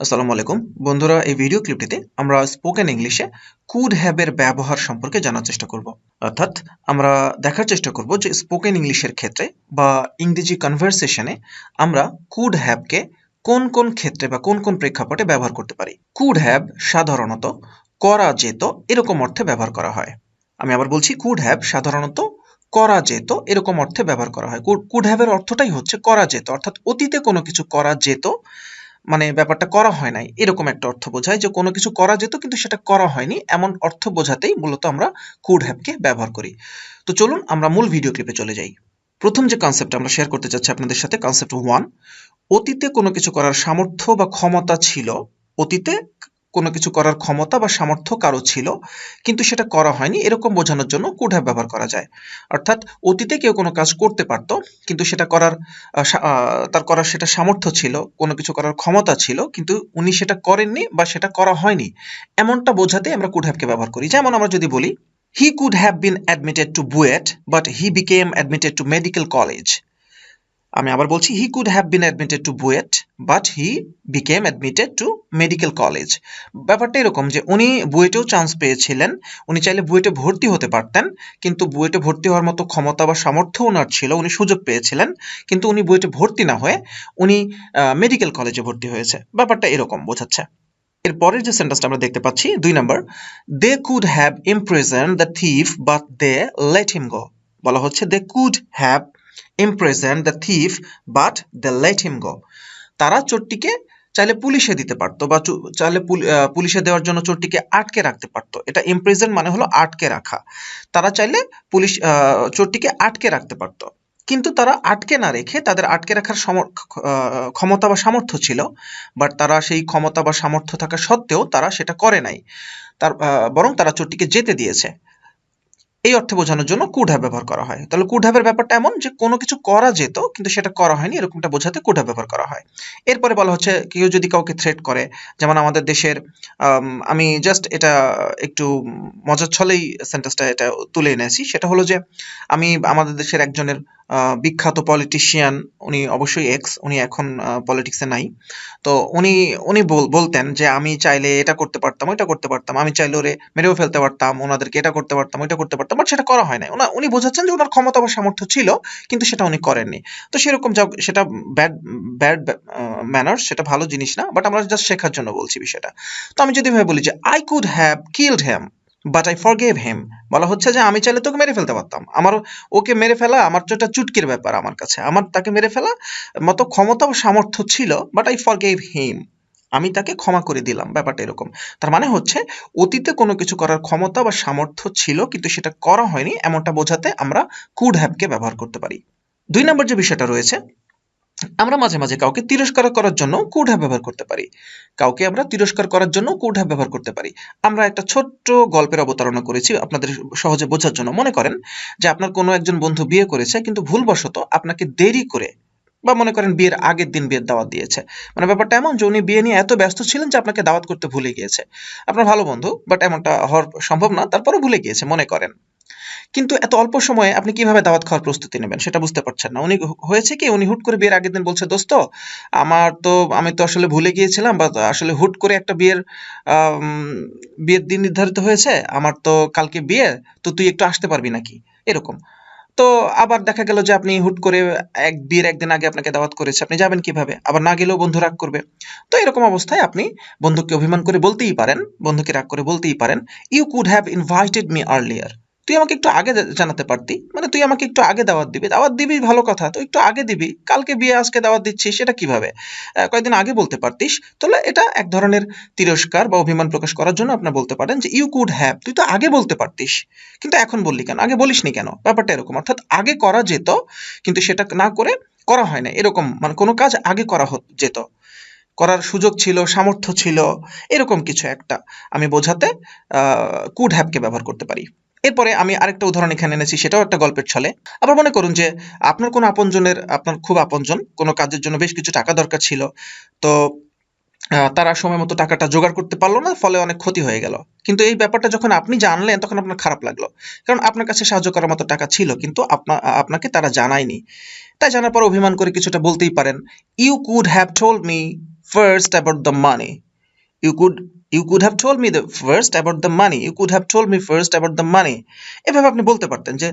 আসসালামু আলাইকুম। বন্ধুরা, এই ভিডিও ক্লিপটিতে আমরা স্পোকেন ইংলিশে কুড হ্যাবের ব্যবহার সম্পর্কে জানার চেষ্টা করব। অর্থাৎ আমরা দেখার চেষ্টা করব যে স্পোকেন ইংলিশের ক্ষেত্রে বা ইংরেজি কনভারসেশনে আমরা কুড হ্যাবকে কোন কোন ক্ষেত্রে বা কোন কোন প্রেক্ষাপটে ব্যবহার করতে পারি। কুড হ্যাব সাধারণত করা যেত এরকম অর্থে ব্যবহার করা হয়। আমি আবার বলছি কুড হ্যাব সাধারণত করা যেত এরকম অর্থে ব্যবহার করা হয়। কুড হ্যাবের অর্থটাই হচ্ছে করা যেত অর্থাৎ অতীতে কোনো কিছু করা যেত মানে ব্যাপারটা করা হয় নাই। এরকম একটা অর্থ বোঝায় যে কোনো কিছু করা যেত কিন্তু সেটা করা হয়নি। এমন অর্থ বোঝাতেই মূলত আমরা কুড হ্যাভকে ব্যবহার করি। তো চলুন আমরা মূল ভিডিও ক্লিপে চলে যাই। প্রথম যে কনসেপ্ট আমরা শেয়ার করতে চাচ্ছি আপনাদের সাথে কনসেপ্ট ওয়ান অতীতে কোনো কিছু করার সামর্থ্য বা ক্ষমতা ছিল, অতীতে কোনো কিছু করার ক্ষমতা বা সামর্থ্য কারও ছিল, কিন্তু সেটা করা হয়নি। এরকম বোঝানোর জন্য কুড হ্যাভ ব্যবহার করা যায়। অর্থাৎ অতীতে কেউ কোনো কাজ করতে পারতো, কিন্তু সেটা করার তার করার সেটা সামর্থ্য ছিল, কোনো কিছু করার ক্ষমতা ছিল, কিন্তু উনি সেটা করেননি বা সেটা করা হয়নি। এমনটা বোঝাতে আমরা কুড হ্যাভকে ব্যবহার করি। যেমন আমরা যদি বলি he could have been admitted to BUET but he became admitted to medical college আমি আবার বলছি he could have been admitted to BUET but he became admitted to medical college ব্যাপারটা এরকম যে উনি বুয়েটেও চান্স পেয়েছিলেন, উনি চাইলে বুয়েটে ভর্তি হতে পারতেন, কিন্তু বুয়েটে ভর্তি হওয়ার মতো ক্ষমতা বা সামর্থ্য ওনার ছিল, উনি সুযোগ পেয়েছিলেন, কিন্তু উনি বুয়েটে ভর্তি না হয়ে উনি মেডিকেল কলেজে ভর্তি হয়েছে। ব্যাপারটা এরকম বোঝাচ্ছে। এরপরের যে সেন্টেন্সটা আমরা দেখতে পাচ্ছি, দুই নম্বর they could have imprisoned the thief but they let him go বলা হচ্ছে they could have imprisoned the thief but the let him go তারা চোরটিকে চাইলে পুলিশে দিতে পারতো বা চাইলে পুল- পুলিশে দেওয়ার জন্য চোরটিকে আটকে রাখতে পারতো। এটা ইমপ্রিজন মানে হলো আটকে রাখা। তারা চাইলে পুলিশ চোরটিকে আটকে রাখতে পারতো। কিন্তু তারা আটকে না রেখে তাদের আটকে রাখার ক্ষমতা বা সামর্থ্য ছিল বাট তারা সেই ক্ষমতা বা সামর্থ্য থাকা সত্ত্বেও তারা সেটা করে নাই। তার বরং তারা চোরটিকে যেতে দিয়েছে। এই অর্থে বোঝানোর জন্য কুড ব্যবহার করা হয়। তাহলে কুড ব্যাপারটা এমন যে, কোনো কিছু করা যেত, কিন্তু সেটা করা হয়নি, এরকমটা বোঝাতে কুড ব্যবহার করা হয়। এরপরে বলা হচ্ছে, কেউ যদি কাউকে থ্রেট করে, যেমন আমাদের দেশের, আমি জাস্ট এটা একটু মজার ছলেই সেন্টেন্সটা এটা তুলে এনেছি। সেটা হলো যে, আমি আমাদের দেশের একজনের বিখ্যাত পলিটিশিয়ান উনি অবশ্যই এক্স উনি এখন পলিটিক্সে নাই। তো উনি উনি বলতেন যে, আমি চাইলে এটা করতে পারতাম, ওইটা করতে পারতাম। আমি চাইলে ওরে মেরেও ফেলতে পারতাম, ওনাদেরকে এটা করতে পারতাম, ওইটা করতে পারতাম, বাট সেটা করা হয় না ওনা- উনি বোঝাচ্ছেন যে, ওনার ক্ষমতা বা সামর্থ্য ছিল, কিন্তু সেটা উনি করেননি। তো সেরকম যা সেটা ব্যাড ব্যাড ম্যানার্স সেটা ভালো জিনিস না, বাট আমরা জাস্ট শেখার জন্য বলছি বিষয়টা। তো আমি যদি ভাবে বলি যে I could have killed him but I forgave him বলা হচ্ছে যে আমি চাইলে তোকে মেরে ফেলতে পারতাম। আমার ওকে মেরে ফেলা, আমার তো একটা চুটকির ব্যাপার আমার কাছে। আমার তাকে মেরে ফেলা মতো ক্ষমতা ও সামর্থ্য ছিল বাট আই ফরগেভ হেম আমি তাকে ক্ষমা করে দিলাম, ব্যাপারটা এরকম। তার মানে হচ্ছে, অতীতে কোনো কিছু করার ক্ষমতা বা সামর্থ্য ছিল, কিন্তু সেটা করা হয়নি, এমনটা বোঝাতে আমরা কুড হ্যাভকে ব্যবহার করতে পারি। দুই নম্বর যে বিষয়টা রয়েছে আমরা মাঝে মাঝে কাউকে তিরস্কার করার জন্য কুড ব্যবহার করতে পারি। কাউকে আমরা তিরস্কার করার জন্য কুড ব্যবহার করতে পারি। আমরা একটা ছোট্ট গল্পের অবতারণা করেছি, আপনাদের সহজে বোঝার জন্য। মনে করেন যে আপনার কোনো একজন বন্ধু বিয়ে করেছে, কিন্তু ভুলবশত আপনাকে দেরি করে বা মনে করেন বিয়ের আগের দিন বিয়ের দাওয়াত দিয়েছে। মানে ব্যাপারটা এমন যে উনি বিয়ে নিয়ে এত ব্যস্ত ছিলেন যে আপনাকে দাওয়াত করতে ভুলে গিয়েছে। আপনার ভালো বন্ধু বাট এমনটা হওয়ার সম্ভব না তারপরে ভুলে গিয়েছে, মনে করেন। কিন্তু এত অল্প সময়ে আপনি কীভাবে দাওয়াত খাওয়ার প্রস্তুতি নেবেন সেটা বুঝতে পারছেন না। উনি হয়েছে কি, উনি হুট করে বিয়ের আগের দিন বলছে, দোস্ত, আমার তো, আমি তো আসলে ভুলে গিয়েছিলাম বা আসলে হুট করে একটা বিয়ের বিয়ের দিন নির্ধারিত হয়েছে, আমার তো কালকে বিয়ে, তো তুই একটু আসতে পারবি নাকি? এরকম। তো আবার দেখা গেল যে আপনি হুট করে এক, বিয়ের একদিন আগে আপনাকে দাওয়াত করেছে, আপনি যাবেন কীভাবে? আবার না গেলেও বন্ধু রাগ করবে। তো এরকম অবস্থায় আপনি বন্ধুকে অভিমান করে বলতেই পারেন, বন্ধুকে রাগ করে বলতেই পারেন you could have invited me earlier তুই আমাকে একটু আগে জানাতে পারতি। মানে তুই আমাকে একটু আগে দাওয়াত দিবি। দাওয়াত দিবি ভালো কথা, তো একটু আগে দিবি। কালকে বিয়ে আজকে দাওয়াত দিচ্ছিস সেটা কীভাবে? কয়েকদিন আগে বলতে পারতিস। তাহলে এটা এক ধরনের তিরস্কার বা অভিমান প্রকাশ করার জন্য আপনি বলতে পারেন যে ইউ কুড হ্যাভ তুই তো আগে বলতে পারতিস। কিন্তু এখন বললি কেন? আগে বলিসনি কেন? ব্যাপারটা এরকম। অর্থাৎ আগে করা যেত, কিন্তু সেটা না করে করা হয় না এরকম মানে কোনো কাজ আগে করা যেত। করার সুযোগ ছিল, সামর্থ্য ছিল, এরকম কিছু একটা। আমি বোঝাতে কুড হ্যাভকে ব্যবহার করতে পারি। এরপরে আমি আরেকটা উদাহরণ এখানে এনেছি, সেটাও একটা গল্পের ছলে। আবার মনে করুন যে, আপনার কোনো আপনজনের, আপনার খুব আপনজন, কোনো কাজের জন্য বেশ কিছু টাকা দরকার ছিল, তো তারা সময় মতো টাকাটা জোগাড় করতে পারল না, ফলে অনেক ক্ষতি হয়ে গেল। কিন্তু এই ব্যাপারটা যখন আপনি জানলেন, তখন আপনার খারাপ লাগল। কারণ আপনার কাছে সাহায্য করার মতো টাকা ছিল, কিন্তু আপনা- আপনাকে তারা জানায়নি। তাই জানার পর অভিমান করে কিছুটা বলতেই পারেন you could have told me first about the money you could you could have told me the first about the money you could have told me first about the money এভাবে আপনি বলতে পারতেন যে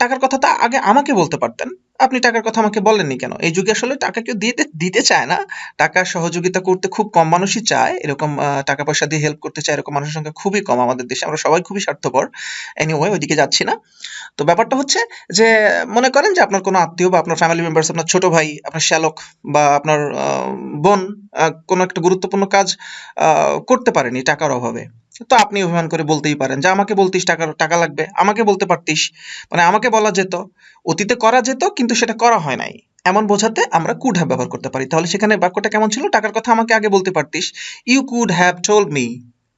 টাকার কথাটা আগে আমাকে বলতে পারতেন। আপনি টাকার কথা আমাকে বলেননি কেন? এই যুগে আসলে টাকা কেউ দিতে দিতে চায় না। টাকা সহযোগিতা করতে খুব কম মানুষই চায়। এরকম টাকা পয়সা দিয়ে হেল্প করতে চায় এরকম মানুষের সংখ্যা খুবই কম আমাদের দেশে। আমরা সবাই খুবই স্বার্থপর। এনিওয়ে ওইদিকে যাচ্ছি না। তো ব্যাপারটা হচ্ছে যে, মনে করেন যে আপনার কোনো আত্মীয় বা আপনার ফ্যামিলি মেম্বার্স আপনার ছোট ভাই, আপনার শ্যালক বা আপনার বোন কোনো একটা গুরুত্বপূর্ণ কাজ করতে পারেনি টাকার অভাবে। তো আপনি অভিমান করে বলতেই পারেন যে, আমাকে বলতিস টাকার টাকা লাগবে, আমাকে বলতে পারতিস। মানে আমাকে বলা যেত, অতীতে করা যেত, কিন্তু সেটা করা হয় নাই। এমন বোঝাতে আমরা কুড হ্যাভ ব্যবহার করতে পারি। তাহলে সেখানে বাক্যটা কেমন ছিল? টাকার কথা আমাকে আগে বলতে পারতিস। You could have told me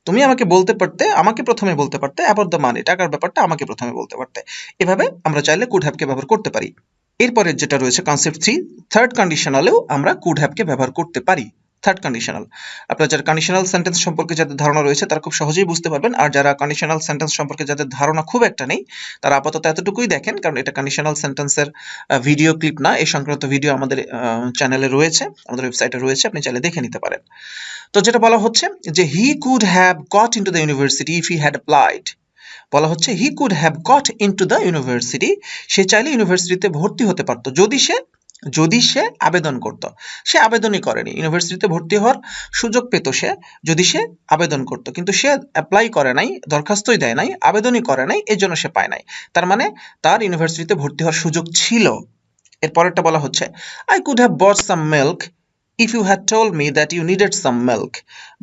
তুমি আমাকে বলতে পারতে, আমাকে প্রথমে বলতে পারতে অ্যাবাউট দ্য মানি টাকার ব্যাপারটা আমাকে প্রথমে বলতে পারতে। এভাবে আমরা চাইলে কুড হ্যাভকে ব্যবহার করতে পারি। এরপরে যেটা রয়েছে কনসেপ্ট থ্রি থার্ড কন্ডিশনালেও আমরা কুড হ্যাভকে ব্যবহার করতে পারি। থার্ড কন্ডিশনাল আপনার যারা কন্ডিশনাল সেন্টেন্স সম্পর্কে যাদের ধারণা রয়েছে, তারা খুব সহজেই বুঝতে পারবেন। আর যারা কন্ডিশনাল সেন্টেন্স সম্পর্কে যাদের ধারণা খুব একটা নেই, তারা আপাতত এতটুকুই দেখেন, কারণ এটা কন্ডিশনাল সেন্টেন্সের ভিডিও ক্লিপ না। এই সংক্রান্ত ভিডিও আমাদের চ্যানেলে রয়েছে, আমাদের ওয়েবসাইটে রয়েছে, আপনি চাইলে দেখে নিতে পারেন। তো যেটা বলা হচ্ছে যে he could have got into the university if he had applied বলা হচ্ছে he could have got into the university সে চাইলে ইউনিভার্সিটিতে ভর্তি হতে পারতো। যদি সে যদি সে আবেদন করত। সে আবেদনই করেনি। ইউনিভার্সিটিতে ভর্তি হওয়ার সুযোগ পেত সে যদি সে আবেদন করত। কিন্তু সে অ্যাপ্লাই করে নাই, দরখাস্তই দেয় নাই, আবেদনই করে নাই, এর জন্য সে পায় নাই। তার মানে তার ইউনিভার্সিটিতে ভর্তি হওয়ার সুযোগ ছিল। এর পরেরটা বলা হচ্ছে I could have bought some milk if you had told me that you needed some milk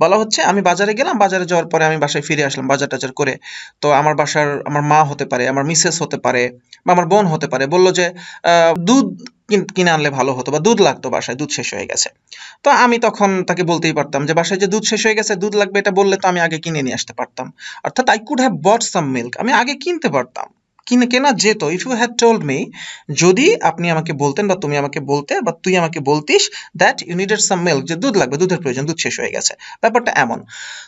বলা হচ্ছে আমি বাজারে গেলাম, বাজারে যাওয়ার পরে আমি বাসায় ফিরে আসলাম, বাজার টাজার করে। তো আমার বাসার, আমার মা হতে পারে, আমার মিসেস হতে পারে, বা আমার বোন হতে পারে, বলল যে দুধ কিনে আনলে ভালো হতো বা দুধ লাগতো বাসায়, দুধ শেষ হয়ে গেছে। তো আমি তখন তাকে বলতেই পারতাম যে, বাসায় যে দুধ শেষ হয়ে গেছে, দুধ লাগবে এটা বললে তো আমি আগে কিনে নিয়ে আসতে পারতাম। অর্থাৎ I could have bought some milk আমি আগে কিনতে পারতাম। কিনে কেনা যেত। If you had told me যদি আপনি আমাকে বলতেন বা তুমি আমাকে বলতে বা তুই আমাকে বলতিস দ্যাট ইউনিটেড সাম মিল্ক যে দুধ লাগবে, দুধের প্রয়োজন, দুধ শেষ হয়ে গেছে। ব্যাপারটা এমন।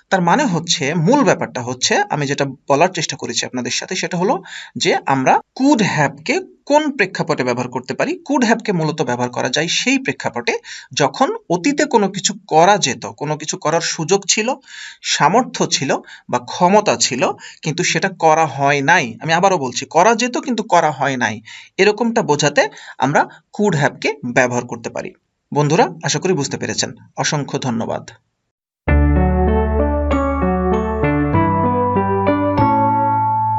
তার মানে হচ্ছে, মূল ব্যাপারটা হচ্ছে, আমি যেটা বলার চেষ্টা করেছি আপনাদের সাথে, সেটা হলো যে আমরা কুড হ্যাভকে কোন প্রেক্ষাপটে ব্যবহার করতে পারি? কুড হ্যাভকে মূলত ব্যবহার করা যায় সেই প্রেক্ষাপটে। যখন অতীতে কোনো কিছু করা যেত, কোনো কিছু করার সুযোগ ছিল, সামর্থ্য ছিল বা ক্ষমতা ছিল, কিন্তু সেটা করা হয় নাই। আমি আবারও বলছি, করা যেত কিন্তু করা হয় নাই। এরকমটা বোঝাতে আমরা কুড হ্যাভকে ব্যবহার করতে পারি। বন্ধুরা, আশা করি বুঝতে পেরেছেন। অসংখ্য ধন্যবাদ।